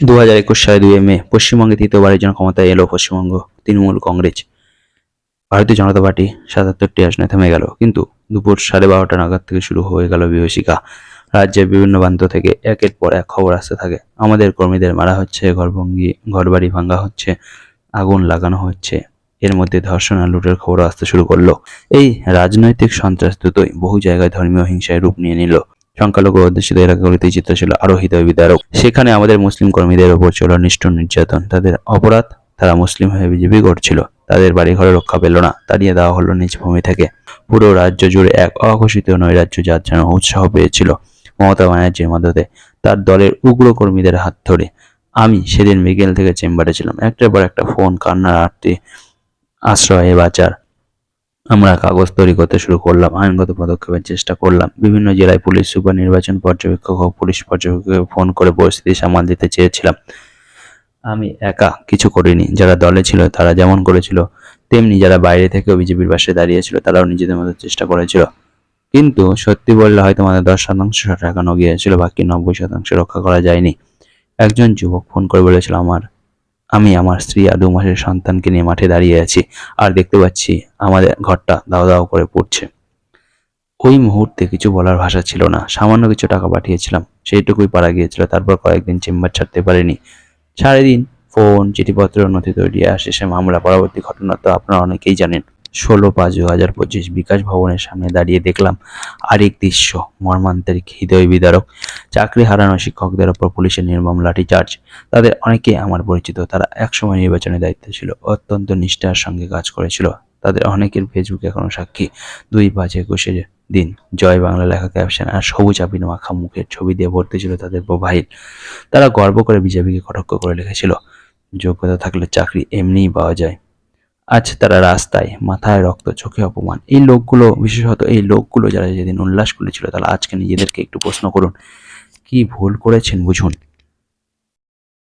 দু হাজার একুশ সালে দুই মে, পশ্চিমবঙ্গে তৃতীয়বারের জন্য ক্ষমতায় এলো পশ্চিমবঙ্গ তৃণমূল কংগ্রেস। ভারতীয় জনতা পার্টি সাতাত্তরটি আসনে থেমে গেল, কিন্তু দুপুর সাড়ে বারোটা নাগাদ থেকে শুরু হয়ে গেল বিভীষিকা। রাজ্যের বিভিন্ন প্রান্ত থেকে একের পর এক খবর আসতে থাকে। আমাদের কর্মীদের মারা হচ্ছে, ঘরভঙ্গি, ঘরবাড়ি ভাঙ্গা হচ্ছে, আগুন লাগানো হচ্ছে। এর মধ্যে ধর্ষণ আর লুটের খবর আসতে শুরু করল। এই রাজনৈতিক সন্ত্রাস দ্রুতই বহু জায়গায় ধর্মীয় হিংসায় রূপ নিয়ে নিল। সংখ্যালঘু অধ্যুষিত এলাকাগুলিতে ছিল আরও হৃদয় বিদারক। সেখানে আমাদের মুসলিম কর্মীদের ওপর ছিল নিষ্ঠুর নির্যাতন, তাদের অপরাধ তারা মুসলিম হয়ে বিজেপি করছিল তাদের বাড়ি ঘরে রক্ষা পেল না, তাড়িয়ে দেওয়া হলো নিজ ভূমি থেকে। পুরো রাজ্য জুড়ে এক অঘোষিত নৈরাজ্য যার যেন উৎসাহ পেয়েছিল মমতা ব্যানার্জির মদতে তার দলের উগ্র কর্মীদের হাত ধরে। আমি সেদিন বিকেল থেকে চেম্বারে ছিলাম। একটার পর একটা ফোন, কান্নার আরতি আশ্রয়ে বাঁচার আমরা কাগজ তৈরি করতে শুরু করলাম, আইনগত পদক্ষেপের চেষ্টা করলাম। বিভিন্ন জেলায় পুলিশ সুপার নির্বাচন পর্যবেক্ষক ও পুলিশ পর্যবেক্ষককে ফোন করে পরিস্থিতি সামাল দিতে চেয়েছিলাম। আমি একা কিছু করিনি। যারা দলে ছিল, তারা যেমন করেছিল, তেমনি যারা বাইরে থেকেও বিজেপির পাশে দাঁড়িয়েছিল, তারাও নিজেদের মতো চেষ্টা করেছিল। কিন্তু সত্যি বললে হয়তো আমাদের দশ শতাংশ ঠেকানো গিয়েছিল বাকি নব্বই শতাংশ রক্ষা করা যায়নি। একজন যুবক ফোন করে বলেছিল, আমার আমি আমার স্ত্রী আর দু মাসের সন্তানকে নিয়ে মাঠে দাঁড়িয়ে আছি আর দেখতে পাচ্ছি আমাদের ঘরটা দাও দাও করে পড়ছে। ওই মুহূর্তে কিছু বলার ভাষা ছিল না। সামান্য কিছু টাকা পাঠিয়েছিলাম। সেইটুকুই পারা গিয়েছিল। তারপর কয়েকদিন চেম্বার ছাড়তে পারিনি। সারাদিন ফোন, চিঠিপত্র, নথি তৈরি, আর শেষে মামলা, পরবর্তী ঘটনা তো আপনারা অনেকেই জানেন। ষোলো পাঁচ দু হাজার পঁচিশ বিকাশ ভবনের সামনে দাঁড়িয়ে দেখলাম আরেক দৃশ্য মর্মান্তরিক হৃদয় বিদারক। চাকরি হারানো শিক্ষকদের ওপর পুলিশের নির্মম লাঠিচার্জ। তাদের অনেকেই আমার পরিচিত, তারা একসময় নির্বাচনে দায়িত্ব ছিল, অত্যন্ত নিষ্ঠার সঙ্গে কাজ করেছিল। তাদের অনেকের ফেসবুকে এখনও সাক্ষী। দুই পাঁচ একুশের দিন জয় বাংলা লেখা ক্যাপশন আর সবুজ আপিন মাখা মুখের ছবি দিয়ে ভর্তি ছিল তাদের প্রোফাইল তারা গর্ব করে বিজেপিকে কটাক্ষ করে লিখেছিল, যোগ্যতা থাকলে চাকরি এমনিই পাওয়া যায়। আজ তারা রাস্তায় মাথায় রক্ত, চোখে অপমান। এই লোকগুলো, বিশেষত এই লোকগুলো যারা যেদিন উল্লাস করেছিল তারা আজকে নিজেদেরকে একটু প্রশ্ন করুন, কি ভুল করেছেন বুঝুন।